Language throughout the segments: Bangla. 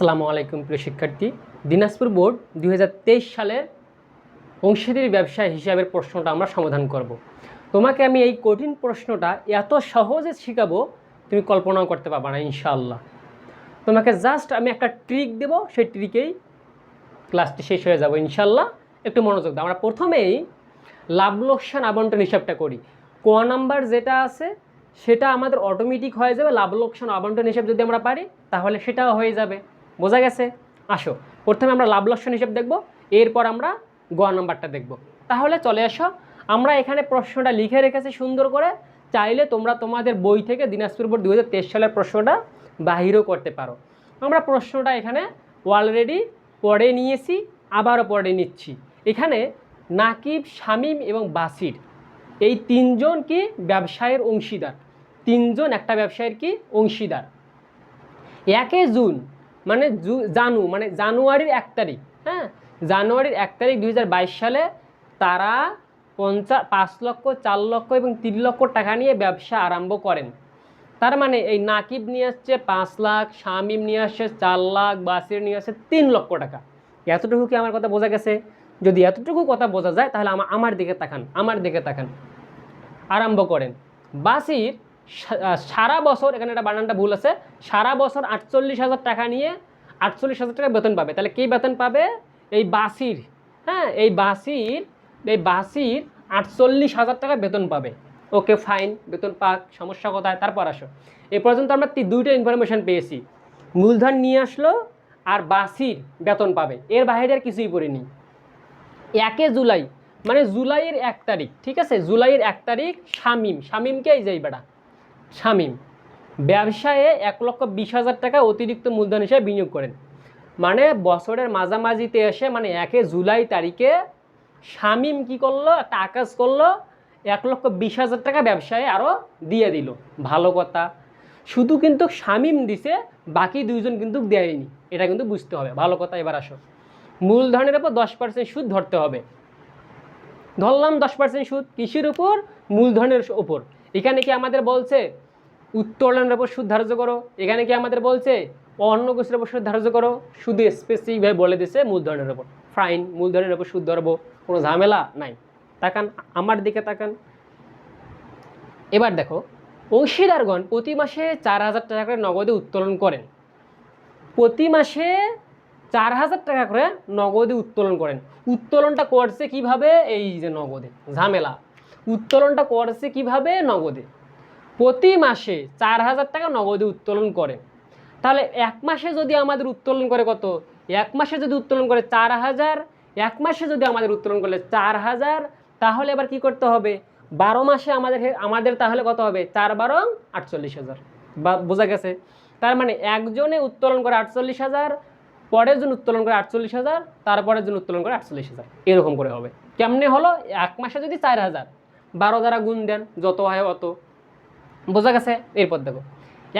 আসসালামু আলাইকুম, প্রিয় শিক্ষার্থী। দিনাজপুর বোর্ড দু হাজার তেইশ সালের অংশীদারি ব্যবসায় হিসাবের প্রশ্নটা আমরা সমাধান করব। তোমাকে আমি এই কঠিন প্রশ্নটা এত সহজে শেখাবো, তুমি কল্পনাও করতে পারবে না, ইনশাআল্লাহ। তোমাকে জাস্ট আমি একটা ট্রিক দেব, সেই ট্রিকেই ক্লাসটি শেষ হয়ে যাব ইনশাল্লাহ একটু মনোযোগ দাও। আমরা প্রথমেই লাভ লোকসান আবন্টন হিসাবটা করি। ক নাম্বার যেটা আছে, সেটা আমাদের অটোমেটিক হয়ে যাবে। লাভ লোকসান আবন্টন হিসাব যদি আমরা পারি, তাহলে সেটাও হয়ে যাবে। বোঝা গেছে? আসো। প্রথমে আমরা লাভ লোকসান হিসাব দেখব, এরপর আমরা গ নাম্বারটা দেখব। তাহলে চলে আসো আমরা এখানে প্রশ্নটা লিখে রেখেছি সুন্দর করে। চাইলে তোমরা তোমাদের বই থেকে দিনাজপুর বোর্ড দু হাজার তেইশ সালের প্রশ্নটা বাহিরও করতে পারো। আমরা প্রশ্নটা এখানে অলরেডি পড়ে নিয়েছি, আবারও পড়ে নিচ্ছি। এখানে নাকিব, শামীম এবং বাসির, এই তিনজন কি ব্যবসায়ের অংশীদার? তিনজন একটা ব্যবসায়ের কি অংশীদার? একে জুন মানে জানু মানে জানুয়ারির এক তারিখ হ্যাঁ? জানুয়ারির এক তারিখ দু হাজার বাইশ সালে তারা পঞ্চা, পাঁচ লক্ষ, চার লক্ষ এবং তিন লক্ষ টাকা নিয়ে ব্যবসা আরম্ভ করেন। তার মানে এই নাকিব নিয়ে আসছে পাঁচ লাখ, শামিম নিয়ে আসছে চার লাখ, বাসির নিয়ে আসছে তিন লক্ষ টাকা। এতটুকু কি আমার কথা বোঝা গেছে? যদি এতটুকু কথা বোঝা যায়, তাহলে আমার আমার দিকে তাকান, আমার দিকে তাকান। আরম্ভ করেন। বাসির সারা বছর এখানে একটা বানানটা ভুল আছে। সারা বছর আটচল্লিশ হাজার টাকা নিয়ে আটচল্লিশ হাজার টাকা বেতন পাবে। তাহলে কে বেতন পাবে? এই বাসির হ্যাঁ এই বাসির এই বাসির আটচল্লিশ হাজার টাকা বেতন পাবে। ওকে, ফাইন, বেতন পাক, সমস্যা কোথায়? তারপর আসো। এ পর্যন্ত আমরা দুইটা ইনফরমেশন পেয়েছি। মূলধন নিয়ে আসলো আর বাসির বেতন পাবে। এর বাইরে আর কিছুই পড়িনি। একে জুলাই মানে জুলাইয়ের এক তারিখ, ঠিক আছে? জুলাইয়ের এক তারিখ শামিম। শামিমকে এই যাই বেটা। শামিম। ব্যবসায়ে এক লক্ষ বিশ হাজার টাকা অতিরিক্ত মূলধন হিসেবে বিনিয়োগ করেন। মানে বছরের মাঝামাঝিতে এসে মানে একে জুলাই তারিখে শামীম কি করল? একটা আকাশ করল, এক লক্ষ বিশ হাজার টাকা ব্যবসায়ে আরও দিয়ে দিল। ভালো কথা। শুধু কিন্তু শামীম দিছে, বাকি দুইজন কিন্তু দেয়নি। এটা কিন্তু বুঝতে হবে। ভালো কথা, এবার আসো। মূলধনের উপর দশ পার্সেন্ট সুদ ধরতে হবে। ধরলাম দশ পার্সেন্ট সুদ কৃষির উপর? মূলধনের উপর। এখানে কি আমাদের বলছে, উত্তোলনের উপর সুদ ধার্য করো? এখানে কি আমাদের বলছে, অন্য কিছুর উপর সুদ ধার্য করো? শুধু স্পেসিফিকভাবে বলে দিছে মূলধনের উপর। ফাইন মূলধনের উপর সুদ ধরবো, কোনো ঝামেলা নাই। তাকান, আমার দিকে তাকান। এবার দেখো, অংশীদারগণ প্রতি মাসে চার হাজার টাকা করে নগদে উত্তোলন করেন। প্রতি মাসে চার হাজার টাকা করে নগদে উত্তোলন করেন। উত্তোলনটা করছে কীভাবে? এই যে নগদে, ঝামেলা। উত্তোলনটা করছে কীভাবে? নগদে। প্রতি মাসে চার হাজার টাকা নগদে উত্তোলন করে। তাহলে এক মাসে যদি আমাদের উত্তোলন করে কত? এক মাসে যদি উত্তোলন করে চার হাজার, এক মাসে যদি আমাদের উত্তোলন করলে চার হাজার, তাহলে এবার কি করতে হবে? বারো মাসে আমাদের আমাদের তাহলে কত হবে? চার বারো আটচল্লিশ হাজার। বা বোঝা গেছে? তার মানে একজনে উত্তোলন করে আটচল্লিশ হাজার, পরের জন উত্তোলন করে আটচল্লিশ হাজার, তারপরের জন উত্তোলন করে আটচল্লিশ হাজার। এরকম করে হবে। কেমনে হলো? এক মাসে যদি চার হাজার বারো দ্বারা গুণ দেন, যত হয় অত। বোঝা গেছে? এরপর দেখো,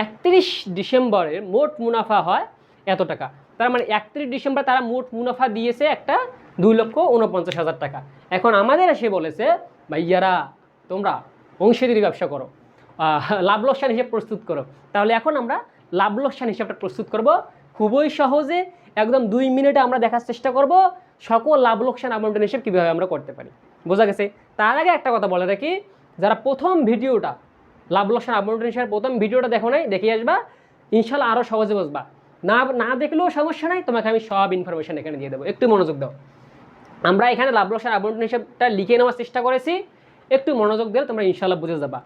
একত্রিশ ডিসেম্বরের মোট মুনাফা হয় এত টাকা। তার মানে একত্রিশ ডিসেম্বর তারা মোট মুনাফা দিয়েছে একটা দুই লক্ষ উনপঞ্চাশ হাজার টাকা। এখন আমাদের এসে বলেছে, ভাইয়ারা, তোমরা অংশীদারি ব্যবসা করো লাভ লোকসান হিসেব প্রস্তুত করো। তাহলে এখন আমরা লাভ লোকসান হিসাবটা প্রস্তুত করব। খুবই সহজে একদম দুই মিনিটে আমরা দেখার চেষ্টা করব, সকল লাভ লোকসান আবন্টন হিসেব কীভাবে আমরা করতে পারি। বোঝা গেছে। তার আগে একটা কথা বলে রাখি, যারা প্রথম ভিডিওটা, লাভ লোকসান হিসাবে প্রথম ভিডিওটা দেখো নাই, দেখে আসবা ইনশাল্লাহ আরও সহজে বুঝবা। না না দেখলেও সমস্যা নাই, তোমাকে আমি সব ইনফরমেশন এখানে দিয়ে দেবো। একটু মনোযোগ দাও। আমরা এখানে লাভ লোকসান আবন্টন হিসাবটা লিখে নেওয়ার চেষ্টা করেছি, একটু মনোযোগ দিলে তোমরা ইনশাল্লাহ বুঝে যাবা।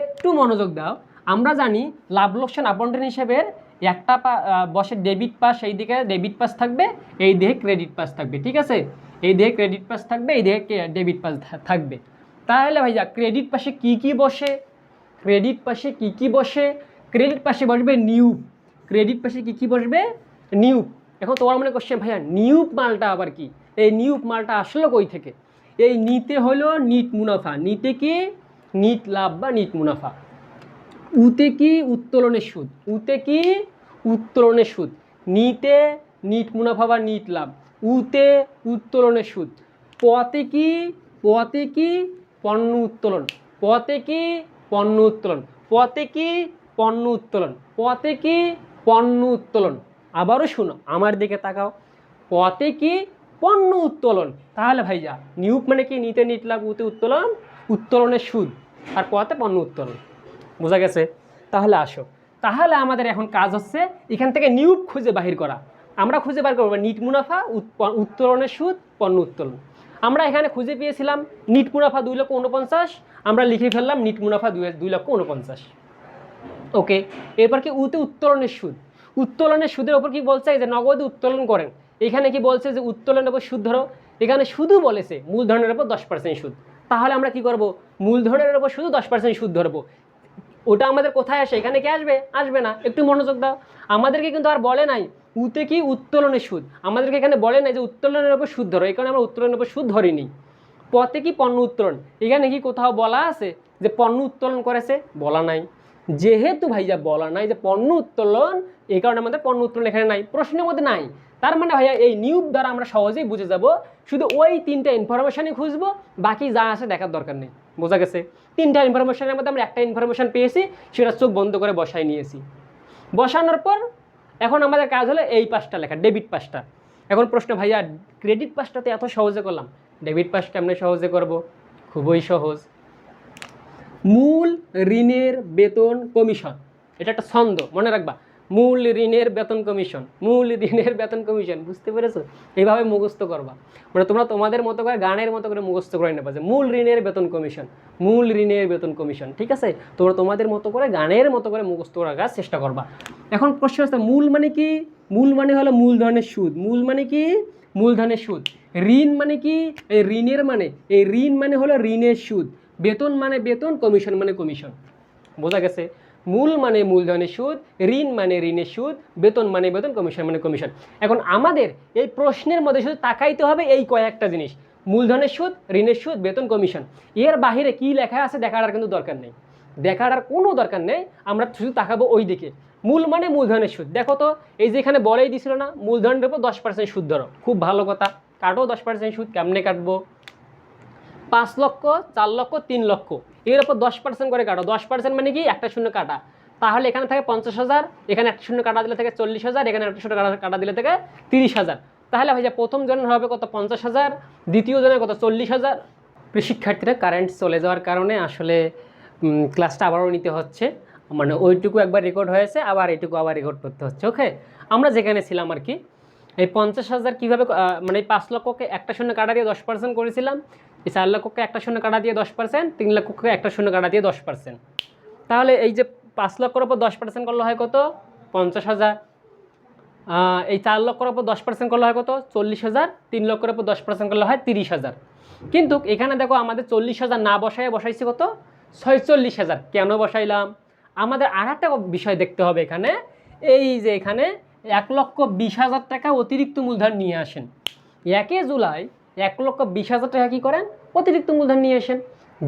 একটু মনোযোগ দাও, আমরা জানি লাভ লোকসান আবন্টন হিসেবের একটা পা বসে ডেবিট পাস এই দিকে ডেবিট পাস থাকবে, এই দিকে ক্রেডিট পাস থাকবে, ঠিক আছে? এই দিকে ক্রেডিট পাস থাকবে, এই দিকে ডেবিট পাস থাকবে। তাহলে ভাইয়া ক্রেডিট পাশে কি কি বসে? ক্রেডিট পাশে কি কি বসে? ক্রেডিট পাশে বসবে নিউব ক্রেডিট পাশে কি কি বসবে? নিউব এখন তোমার মনে কোশ্চেন ভাইয়া নিউব মালটা আবার কি? এই নিউব মালটা আসলো কই থেকে? এই নিতে হলো নিট মুনাফা। নিতে কি? নিট লাভ বা নিট মুনাফা। উতে কি উত্তোলনের সুদ? উতে কি উত্তোলনের সুদ? নিতে নিট মুনাফা বা নিট লাভ। উতে উত্তোলনের সুদ। পতে কি? পতে কি? পণ্য উত্তোলন। পতে কি? পণ্য উত্তোলন। পতে কি? পণ্য উত্তোলন। পতে কি? পণ্য উত্তোলন। আবারও শুনো, আমার দিকে তাকাও। পতে কি? পণ্য উত্তোলন। তাহলে ভাইয়া নিয়োগ মানে কি? নিতে নিটলাম উতে উত্তোলন উত্তোলনের সুদ। আর পথে পণ্য উত্তোলন। বোঝা গেছে? তাহলে আসো। তাহলে আমাদের এখন কাজ হচ্ছে, এখান থেকে নিয়োগ খুঁজে বাহির করা। আমরা খুঁজে বার করব নিট মুনাফা উত্তোলনের সুদ, পণ্য উত্তোলন। আমরা এখানে খুঁজে পেয়েছিলাম নিট মুনাফা দুই লক্ষ উনপঞ্চাশ আমরা লিখে ফেললাম নিট মুনাফা দুই দুই লক্ষ উনপঞ্চাশ ওকে, এরপর কি উতে উত্তোলনের সুদ? উত্তোলনের সুদের ওপর কি বলছে যে নগদ উত্তোলন করেন? এখানে কি বলছে যে উত্তোলনের উপর সুদ ধরো? এখানে শুধু বলেছে মূলধনের ওপর দশ পার্সেন্ট সুদ। তাহলে আমরা কি করব? মূলধনের উপর শুধু দশ পার্সেন্ট সুদ ধরবো। ওটা আমাদের কোথায় আসে? এখানে কি আসবে? আসবে না। একটু মনোযোগ দাও। আমাদেরকে কিন্তু আর বলে নাই উতে কি? উত্তোলনের সুদ। আমাদেরকে এখানে বলে না যে উত্তোলনের উপর সুদ ধরো। এই কারণে আমরা উত্তোলনের উপর সুদ ধরিনি। পথে কি পণ্য উত্তোলন? এখানে কি কোথাও বলা আছে যে পণ্য উত্তোলন করেছে? বলা নাই। যেহেতু ভাইয়া বলা নাই যে পণ্য উত্তোলন, এই কারণে আমাদের পণ্য উত্তোলন এখানে নাই। প্রশ্নের মধ্যে নাই। তার মানে ভাইয়া এই নিয়োগ দ্বারা আমরা সহজেই বুঝে যাব শুধু ওই তিনটা ইনফরমেশনই খুঁজবো, বাকি যা আছে দেখার দরকার নেই। বোঝা গেছে? তিনটা ইনফরমেশনের মধ্যে আমরা একটা ইনফরমেশন পেয়েছি, সেটা চোখ বন্ধ করে বসাই নিয়েছি। বসানোর পর এখন আমাদের কাজ হলো এই পাশটা লেখা ডেবিট পাশটা। এখন প্রশ্ন, ভাইয়া ক্রেডিট পাশটাতে এত সহজে করলাম। ডেবিট পাশটা কেমনে সহজে করব? খুবই সহজ। মূল ঋণের বেতন কমিশন। এটা একটা ছন্দ, মনে রাখবা। মূল ঋণের বেতন কমিশন, মূল ঋণের বেতন কমিশন, বুঝতে পেরেছ? এইভাবে মুখস্থ করবা। মানে তোমরা তোমাদের মতো করে, গানের মতো করে মুখস্থ করে নেবা যে মূল ঋণের বেতন কমিশন, মূল ঋণের বেতন কমিশন, ঠিক আছে? তোমরা তোমাদের মতো করে, গানের মতো করে মুখস্থ রাখার চেষ্টা করবা। এখন প্রশ্ন হচ্ছে মূল মানে কি? মূল মানে হলো মূলধনের সুদ। মূল মানে কি? মূলধনের সুদ। ঋণ মানে কি? এই ঋণের মানে এই ঋণ মানে হলো ঋণের সুদ। বেতন মানে বেতন, কমিশন মানে কমিশন। বোঝা গেছে? মূল মানে মূলধনের সুদ, ঋণ মানে ঋণের সুদ, বেতন মানে বেতন কমিশন মানে কমিশন এখন আমাদের এই প্রশ্নের মধ্যে শুধু তাকাইতে হবে এই কয়েকটা জিনিস। মূলধনের সুদ, ঋণের সুদ, বেতন কমিশন এর বাহিরে কি লেখা আছে দেখার কিন্তু দরকার নেই। দেখার আর কোনো দরকার নেই, আমরা শুধু তাকাবো ওই দিকে। মূল মানে মূলধনের সুদ। দেখো তো, এই যে এখানে বলেই দিছিল না, মূলধনের উপর দশ পার্সেন্ট সুদ ধরো। খুব ভালো কথা। কাটো দশ পার্সেন্ট সুদ, কেমনে কাটবো? পাঁচ লক্ষ, চার লক্ষ, তিন লক্ষ। এর উপর দশ পার্সেন্ট করে কাটো। দশ পার্সেন্ট মানে কি? একটা শূন্য কাটা। তাহলে এখানে থাকে পঞ্চাশ হাজার, এখানে একটা শূন্য কাটা দিলে থেকে চল্লিশ হাজার, এখানে একটা শূন্য কাটা কাটা দিলে থেকে তিরিশ হাজার। তাহলে ভাইয়া প্রথম জনের হবে কত? পঞ্চাশ হাজার, দ্বিতীয় জনের কত? চল্লিশ হাজার। শিক্ষার্থীরা কারেন্ট চলে যাওয়ার কারণে আসলে ক্লাসটা আবারও নিতে হচ্ছে। মানে ওইটুকু একবার রেকর্ড হয়েছে, আবার এইটুকু আবার রেকর্ড করতে হচ্ছে ওকে আমরা যেখানে ছিলাম আর কি, এই পঞ্চাশ হাজার কীভাবে মানে এই পাঁচ লক্ষকে একটা শূন্য কাটা দিয়ে দশ পার্সেন্ট করেছিলাম চার লক্ষকে একটা শূন্য কাটা দিয়ে দশ পার্সেন্ট তিন লক্ষকে একটা শূন্য কাটা দিয়ে দশ পার্সেন্ট তাহলে এই যে পাঁচ লক্ষের ওপর দশ পার্সেন্ট করলে হয় কত? পঞ্চাশ হাজার। এই চার লক্ষের ওপর দশ পার্সেন্ট করলে হয় কত? চল্লিশ হাজার। তিন লক্ষের ওপর দশ পার্সেন্ট করলে হয় তিরিশ হাজার। কিন্তু এখানে দেখো আমাদের চল্লিশ হাজার না বসায় বসাইছি কত? ছয়চল্লিশ হাজার। কেন বসাইলাম? আমাদের আর একটা বিষয় দেখতে হবে এখানে। এই যে এখানে এক লক্ষ বিশ হাজার টাকা অতিরিক্ত মূলধন নিয়ে আসেন। একে জুলাই এক লক্ষ বিশ হাজার টাকা কী করেন? অতিরিক্ত মূলধন নিয়ে আসেন।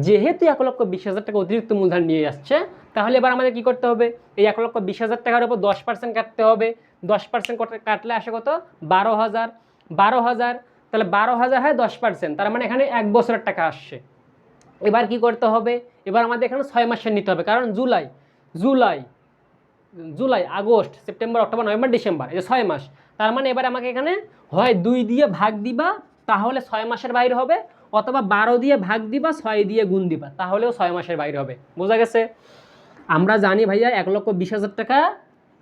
যেহেতু এক লক্ষ বিশ হাজার টাকা অতিরিক্ত মূলধন নিয়ে আসছে, তাহলে এবার আমাদের কী করতে হবে? এই এক লক্ষ বিশ হাজার টাকার উপর দশ পার্সেন্ট কাটতে হবে। দশ পার্সেন্ট কাটলে আসে কত? বারো হাজার। বারো হাজার, তাহলে বারো হাজার হয় দশ পার্সেন্ট তার মানে এখানে এক বছরের টাকা আসছে। এবার কি করতে হবে? এবার আমাদের এখানে ছয় মাসের নিতে হবে, কারণ July July July, August, September, October, November, December, এই ছয় মাস, তার মানে এবার আমাকে এখানে হয় দুই দিয়ে ভাগ দিবা তাহলে ছয় মাসের বাইরে হবে, অথবা বারো দিয়ে ভাগ দিবা, ছয় দিয়ে গুণ দিবা, তাহলেও ছয় মাসের বাইরে হবে। বোঝা গেছে? আমরা জানি ভাইয়া, এক লক্ষ বিশ হাজার টাকা,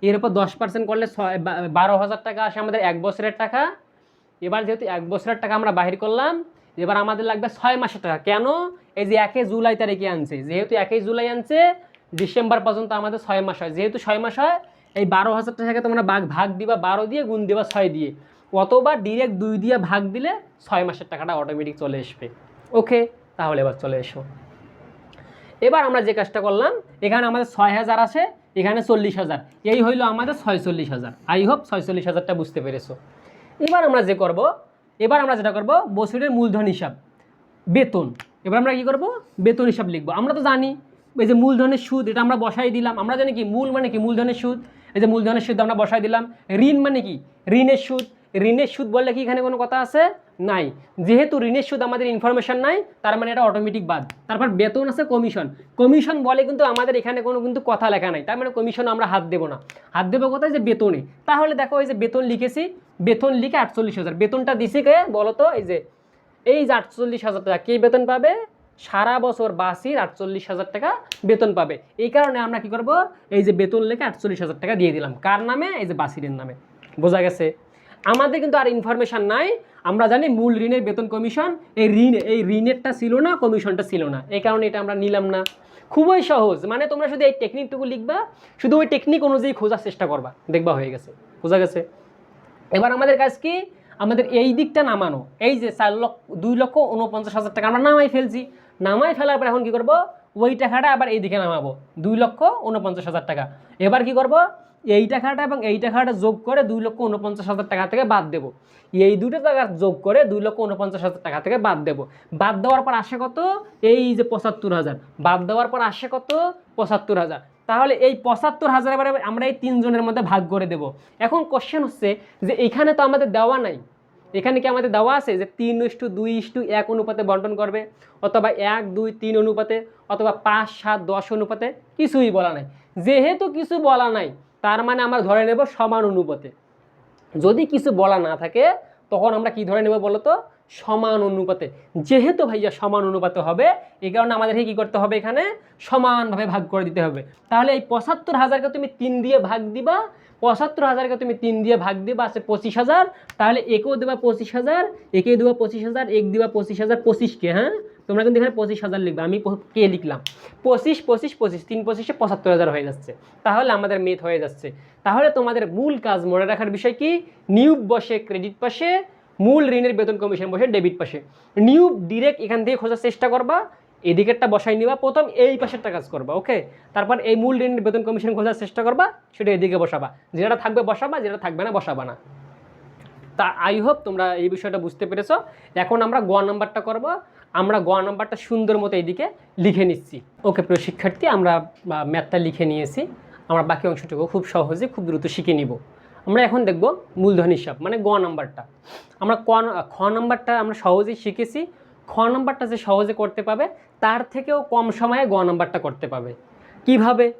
এর উপর দশ পার্সেন্ট করলে ছয় বারো হাজার টাকা আসে আমাদের এক বছরের টাকা। এবার যেহেতু এক বছরের টাকা আমরা বাহির করলাম, এবার আমাদের লাগবে ছয় মাসের টাকা। কেন? এই যে একে জুলাই তারিখে আনছে, যেহেতু একই জুলাই আনছে, ডিসেম্বর পর্যন্ত আমাদের ছয় মাস হয়। যেহেতু ছয় মাস হয়, এই বারো হাজার টাকাকে তোমরা ভাগ ভাগ দিবা, বারো দিয়ে, গুণ দিবা, ছয় দিয়ে। অথবা ডিরেক্ট দুই দিয়ে ভাগ দিলে ছয় মাসের টাকাটা অটোমেটিক চলে আসবে। ওকে তাহলে এবার চলে এসো। এবার আমরা যে কাজটা করলাম, এখানে আমাদের ছয় হাজার আছে, এখানে চল্লিশ হাজার। এই হইল আমাদের ছয়চল্লিশ হাজার। আই হোপ ছয়চল্লিশ হাজারটা বুঝতে পেরেছ। এবার আমরা যে করব, এবার আমরা যেটা করব, বছরের মূলধন হিসাব। বেতন। এবার আমরা কি করব? বেতন হিসাব লিখব। আমরা তো জানি, এই যে মূলধনের সুদ, এটা আমরা বসাই দিলাম। আমরা জানি কি, মূল মানে কি? মূলধনের সুদ। এই যে মূলধনের সুদ আমরা বসাই দিলাম। ঋণ মানে কি? ঋণের সুদ। ঋণের সুদ বললে কি এখানে কোনো কথা আছে? নাই। যেহেতু ঋণের সুদ আমাদের ইনফরমেশন নাই, তার মানে এটা অটোমেটিক বাদ। তারপর বেতন আছে কমিশন কমিশন বলে কিন্তু আমাদের এখানে কোনো কিন্তু কথা লেখা নাই। তার মানে কমিশন আমরা হাত দেবো না। হাত দেবো কোথায়? যে বেতনে। তাহলে দেখো এই যে বেতন লিখেছি, বেতন লিখে আটচল্লিশ হাজার। বেতনটা দিছি কে? বলতো এই যে এই যে আটচল্লিশ হাজার টাকা, কে বেতন পাবে? সারা বছর বাসির আটচল্লিশ হাজার টাকা বেতন পাবে। এই কারণে আমরা কি করব? এই যে বেতন লেখে আটচল্লিশ হাজার টাকা দিয়ে দিলাম। কার নামে? এই যে বাসিরের নামে। বোঝা গেছে? আমাদের কিন্তু আর ইনফরমেশন নাই। আমরা জানি মূল ঋণের বেতন কমিশন এই ঋণ, এই ঋণেরটা ছিল না কমিশনটা ছিল না। এই কারণে এটা আমরা নিলাম না। খুবই সহজ। মানে তোমরা শুধু এই টেকনিকটুকু লিখবা, শুধু ওই টেকনিক অনুযায়ী খোঁজার চেষ্টা করবা। দেখবা হয়ে গেছে। বোঝা গেছে? এবার আমাদের কাজ কি? আমাদের এই দিকটা নামানো। এই যে চার লক্ষ, দুই লক্ষ উনপঞ্চাশ হাজার টাকা আমরা নামাই ফেলছি। নামাই ফেলার পর এখন কি করব? ওই টাকাটা আবার এই দিকে নামাবো। দুই লক্ষ উনপঞ্চাশ হাজার টাকা। এবার কি করব? এই টাকাটা এবং এই টাকাটা যোগ করে দুই লক্ষ উনপঞ্চাশ হাজার টাকা থেকে বাদ দেবো। এই দুটো টাকা যোগ করে দুই লক্ষ উনপঞ্চাশ হাজার টাকা থেকে বাদ দেবো। বাদ দেওয়ার পর আসে কত? এই যে পঁচাত্তর হাজার। বাদ দেওয়ার পর আসে কত? পঁচাত্তর হাজার। তাহলে এই পঁচাত্তর হাজার এবারে আমরা এই তিনজনের মধ্যে ভাগ করে দেব। এখন কোশ্চেন হচ্ছে যে এখানে তো আমাদের দেওয়া নাই। এখানে কি আমাদের দেওয়া আছে? যে তিন ইস্টু দুই ইস্টু এক অনুপাতে বন্টন করবে অথবা এক, দুই, তিন অনুপাতে অথবা পাঁচ, সাত, দশ অনুপাতে কিছুই বলা নাই। যেহেতু কিছু বলা নাই তার মানে আমরা ধরে নেব সমান অনুপাতে। যদি কিছু বলা না থাকে, তখন আমরা কি ধরে নেব বলতো? সমান অনুপাতে। যেহেতু ভাইয়া সমান অনুপাতে হবে, এই কারণে আমাদেরকে কী করতে হবে এখানে? সমানভাবে ভাগ করে দিতে হবে। তাহলে এই পঁচাত্তর হাজারকে তুমি তিন দিয়ে ভাগ দিবা পঁচাত্তর হাজারকে তুমি তিন দিয়ে ভাগ দিবা, আছে পঁচিশ হাজার। তাহলে একেও দেবা পঁচিশ হাজার একে দেবা পঁচিশ হাজার, এক দিবা পঁচিশ হাজার পঁচিশকে হ্যাঁ? তোমরা কিন্তু এখানে পঁচিশ হাজার লিখবে। আমি কে লিখলাম? পঁচিশ পঁচিশ পঁচিশ, তিন পঁচিশে পঁচাত্তর হাজার হয়ে যাচ্ছে। তাহলে আমাদের মেথ হয়ে যাচ্ছে। তাহলে তোমাদের মূল কাজ মনে রাখার বিষয় কি? নিয়োগ বসে ক্রেডিট পাশে, মূল ঋণের বেতন কমিশন বসে ডেবিট পাশে। নিয়োগ ডিরেক্ট এখান থেকে খোঁজার চেষ্টা করবা। এদিকেরটা বসাই নিবা, প্রথম এই পাশেরটা কাজ করবা, ওকে? তারপর এই মূল ঋণের বেতন কমিশন খোঁজার চেষ্টা করবা, সেটা এদিকে বসাবা। যেটা থাকবে বসাবা, যেটা থাকবে না বসাবা না। তা আই হোপ তোমরা এই বিষয়টা বুঝতে পেরেছ। এখন আমরা গ নাম্বারটা করব। আমরা গ নাম্বারটা সুন্দর মতো এইদিকে লিখে নিচ্ছি। ওকে প্রিয় শিক্ষার্থী, আমরা ম্যাথটা লিখে নিয়েছি। আমরা বাকি অংশটুকু খুব সহজে, খুব দ্রুত শিখে নিব। আমরা এখন দেখব মূলধন হিসাব মানে গ নাম্বারটা। আমরা ক খ নাম্বারটা আমরা সহজেই শিখেছি। খ নাম্বারটা যে সহজে করতে পাবে, তার থেকেও কম সময়ে গ নাম্বারটা করতে পাবে। কীভাবে?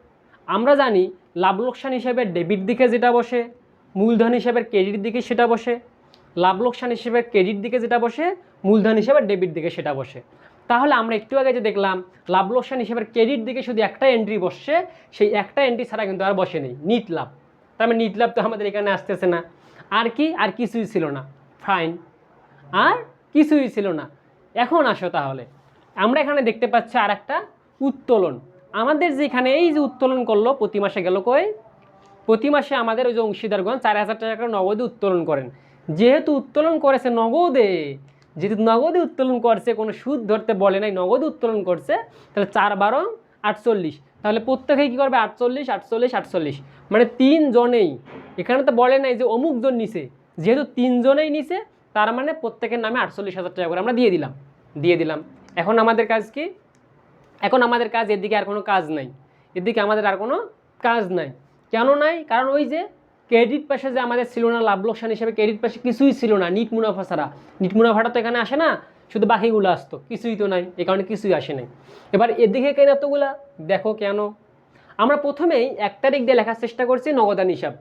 আমরা জানি লাভ লোকসান হিসেবে ডেবিট দিকে যেটা বসে, মূলধন হিসেবে ক্রেডিট দিকে সেটা বসে, লাভ লোকসান হিসেবে ক্রেডিট দিকে যেটা বসে, মূলধন হিসেবে ডেবিট দিকে সেটা বসে। তাহলে আমরা একটু আগে যে দেখলাম, লাভ লোকসান হিসেবে ক্রেডিট দিকে শুধু একটা এন্ট্রি বসছে, সেই একটা এন্ট্রি ছাড়া কিন্তু আর বসে নেই, নিট লাভ। তার মানে নিট লাভ তো আমাদের এখানে আসতেছে না। আর কি? আর কিছুই ছিল না। ফাইন আর কিছুই ছিল না। এখন আসো তাহলে। আমরা এখানে দেখতে পাচ্ছি আর একটা উত্তোলন। আমাদের যেখানে এই যে উত্তোলন করল, প্রতি মাসে গেল কই? প্রতি মাসে আমাদের ওই যে অংশীদারগণ চার হাজার টাকা করে নগদে উত্তোলন করেন। যেহেতু উত্তোলন করেছে নগদে, যেহেতু নগদে উত্তোলন করছে, কোনো সুদ ধরতে বলে নাই, নগদে উত্তোলন করছে, তাহলে চার বারো আটচল্লিশ। তাহলে প্রত্যেকেই কী করবে? আটচল্লিশ আটচল্লিশ আটচল্লিশ। মানে তিন জনেই এখানে তো বলে নাই যে অমুকজন নিছে। যেহেতু তিনজনেই নিছে, তার মানে প্রত্যেকের নামে আটচল্লিশ হাজার টাকা করে আমরা দিয়ে দিলাম। দিয়ে দিলাম। এখন আমাদের কাজ কি? এখন আমাদের কাজ এদিকে আর কোনো কাজ নাই। এদিকে আমাদের আর কোনো কাজ নাই। কেন নাই? কারণ ওই যে ক্রেডিট পাশে যে আমাদের ছিল না, লাভ লোকসান হিসেবে ক্রেডিট পাশে কিছুই ছিল না, নিট মুনাফা ছাড়া। নিট মুনাফাটা তো এখানে আসে না, শুধু বাকিগুলো আসতো, কিছুই তো নাই, এ কারণে কিছুই আসে নাই। এবার এদিকে কেন এতগুলা? দেখো কেন। আমরা প্রথমেই এক তারিখ দিয়ে লেখার চেষ্টা করছি নগদান হিসাব।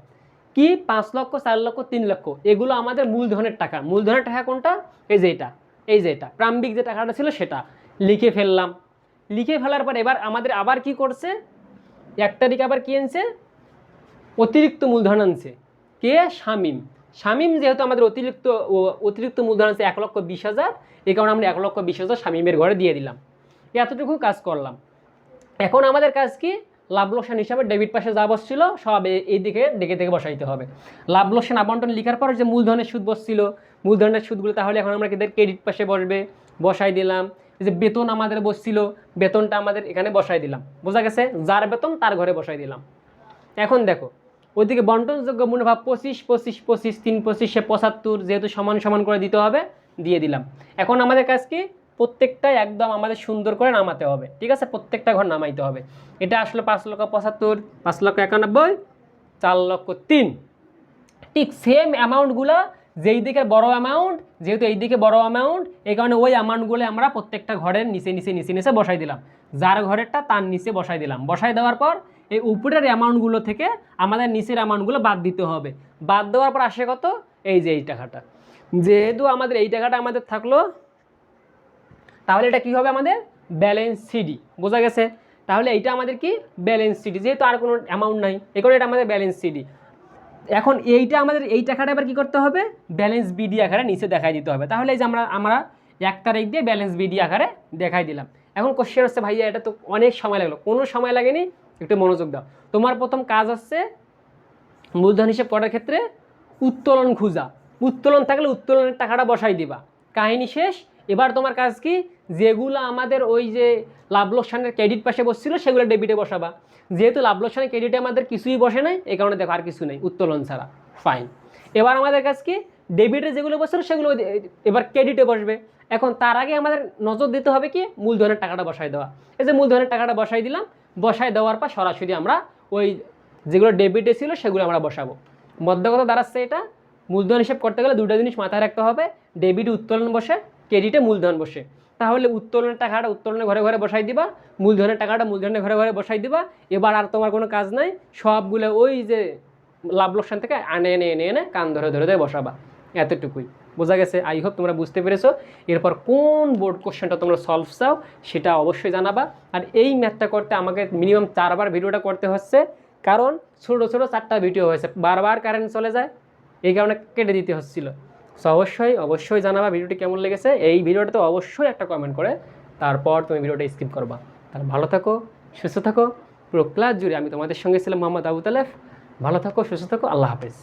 কি? পাঁচ লক্ষ, চার লক্ষ, তিন লক্ষ, এগুলো আমাদের মূলধনের টাকা। মূলধনের টাকা কোনটা? এই যে এটা। এই যে এটা প্রাম্বিক যে টাকাটা ছিল সেটা। লিখে ফেললাম। লিখে ফেলার পর এবার আমাদের আবার কি করছে? এক তারিখ আবার কি আনছে? অতিরিক্ত মূলধন আনছে। কে? শামিম। শামিম যেহেতু আমাদের অতিরিক্ত অতিরিক্ত মূলধন আছে এক লক্ষ বিশ হাজার, এই কারণে আমরা এক লক্ষ বিশ হাজার শামিমের ঘরে দিয়ে দিলাম। এতটুকু কাজ করলাম। এখন আমাদের কাজ কি? লাভ লোকসান হিসাবে ডেবিট পাশে যা বসছিল, সব এ- এই দিকে দেখে দেখে বসাইতে হবে। লাভ লোকসান আবন্টন লিখার পর যে মূলধনের সুদ বসছিল, মূলধনের সুদগুলো তাহলে এখন আমরা কিদের ক্রেডিট পাশে বসবে, বসাই দিলাম। যে বেতন আমাদের বসছিল, বেতনটা আমাদের এখানে বসাই দিলাম। বোঝা গেছে? যার বেতন, তার ঘরে বসাই দিলাম। এখন দেখো, ওইদিকে বন্টনযোগ্য মুনাফা পঁচিশ পঁচিশ পঁচিশ, তিন, পঁচিশে পঁচাত্তর যেহেতু সমান সমান করে দিতে হবে, দিয়ে দিলাম। এখন আমাদের কাজ কি? প্রত্যেকটাই একদম আমাদের সুন্দর করে নামাতে হবে, ঠিক আছে? প্রত্যেকটা ঘর নামাইতে হবে। এটা আসলো পাঁচ লক্ষ পঁচাত্তর, পাঁচ লক্ষ একানব্বই, চার লক্ষ তিন। ঠিক সেম অ্যামাউন্টগুলো যেই দিকে বড় অ্যামাউন্ট যেহেতু এই দিকে বড় অ্যামাউন্ট এই কারণে ওই অ্যামাউন্টগুলো আমরা প্রত্যেকটা ঘরের নিচে নিচে নিচে নিচে বসাই দিলাম। যার ঘরেরটা তার নিচে বসাই দিলাম। বসাই দেওয়ার পর এই উপরের অ্যামাউন্টগুলো থেকে আমাদের নিচের অ্যামাউন্টগুলো বাদ দিতে হবে। বাদ দেওয়ার পর আসে কত? এই যে এই টাকাটা। যেহেতু আমাদের এই টাকাটা আমাদের থাকল তাহলে এটা কি হবে আমাদের? ব্যালেন্স সিডি বোঝা গেছে? তাহলে এইটা আমাদের কি? ব্যালেন্স সিডি যেহেতু আর কোনো অ্যামাউন্ট নাই, এই কারণে এটা আমাদের ব্যালেন্স সিডি এখন এইটা আমাদের এই টাকাটা এবার কী করতে হবে? ব্যালেন্স বিডি আকারে নিচে দেখাই দিতে হবে। তাহলে এই যে আমরা আমরা এক তারিখ দিয়ে ব্যালেন্স বিডি আকারে দেখাই দিলাম। এখন কোশ্চেন হচ্ছে, ভাইয়া, এটা তো অনেক সময় লাগল। কোনো সময় লাগেনি? একটু মনোযোগ দাও। তোমার প্রথম কাজ হচ্ছে, মূলধন হিসেব করার ক্ষেত্রে উত্তোলন খুঁজা। উত্তোলন থাকলে উত্তোলনের টাকাটা বসাই দিবা। কাহিনী শেষ। এবার তোমার কাজ কি? যেগুলো আমাদের ওই যে লাভ লোকসানের ক্রেডিট পাশে বসছিল, সেগুলো ডেবিটে বসাবা। যেহেতু লাভ লোকসানের ক্রেডিটে আমাদের কিছুই বসে নাই, এই কারণে দেখো আর কিছু নেই, উত্তোলন ছাড়া। ফাইন এবার আমাদের কাছে কি? ডেবিটে যেগুলো বসছিল, সেগুলো এবার ক্রেডিটে বসবে। এখন তার আগে আমাদের নজর দিতে হবে কি? মূলধনের টাকাটা বসাই দেওয়া। এই যে মূলধনের টাকাটা বসাই দিলাম বসাই দেওয়ার পর সরাসরি আমরা ওই যেগুলো ডেবিটে ছিল, সেগুলো আমরা বসাবো। মধ্য কথা দাঁড়াচ্ছে এটা, মূলধন হিসেব করতে গেলে দুটো জিনিস মাথায় রাখতে হবে। ডেবিট উত্তোলন বসে ক্রেডিটে মূলধন বসে। তাহলে উত্তোলনের টাকাটা উত্তোলনের ঘরে ঘরে বসাই দিবা, মূলধনের টাকাটা মূলধনের ঘরে ঘরে বসাই দিবা, এবার আর তোমার কোনো কাজ নাই, সবগুলো ওই যে লাভ লোকসান থেকে আনে, এনে এনে এনে কান ধরে ধরে ধরে বসাবা, এতটুকুই। বোঝা গেছে? আই হোপ তোমরা বুঝতে পেরেছ। এরপর কোন বোর্ড কোশ্চেনটা তোমরা সলভ চাও, সেটা অবশ্যই জানাবা। আর এই ম্যাথটা করতে আমাকে মিনিমাম চারবার ভিডিওটা করতে হচ্ছে, কারণ ছোটো ছোটো চারটা ভিডিও হয়েছে, বারবার কারেন্ট চলে যায়, এই কারণে কেটে দিতে হচ্ছিল। সো অবশ্যই অবশ্যই জানাবা ভিডিওটি কেমন লেগেছে। এই ভিডিওটা তো অবশ্যই একটা কমেন্ট করে, তারপর তুমি ভিডিওটা স্কিপ করবা। তাহলে ভালো থাকো, সুস্থ থাকো, পুরো ক্লাস জুড়ে আমি তোমাদের সঙ্গে ছিলাম মোহাম্মদ আবু তালেফ ভালো থাকো, সুস্থ থাকো, আল্লাহ হাফেজ।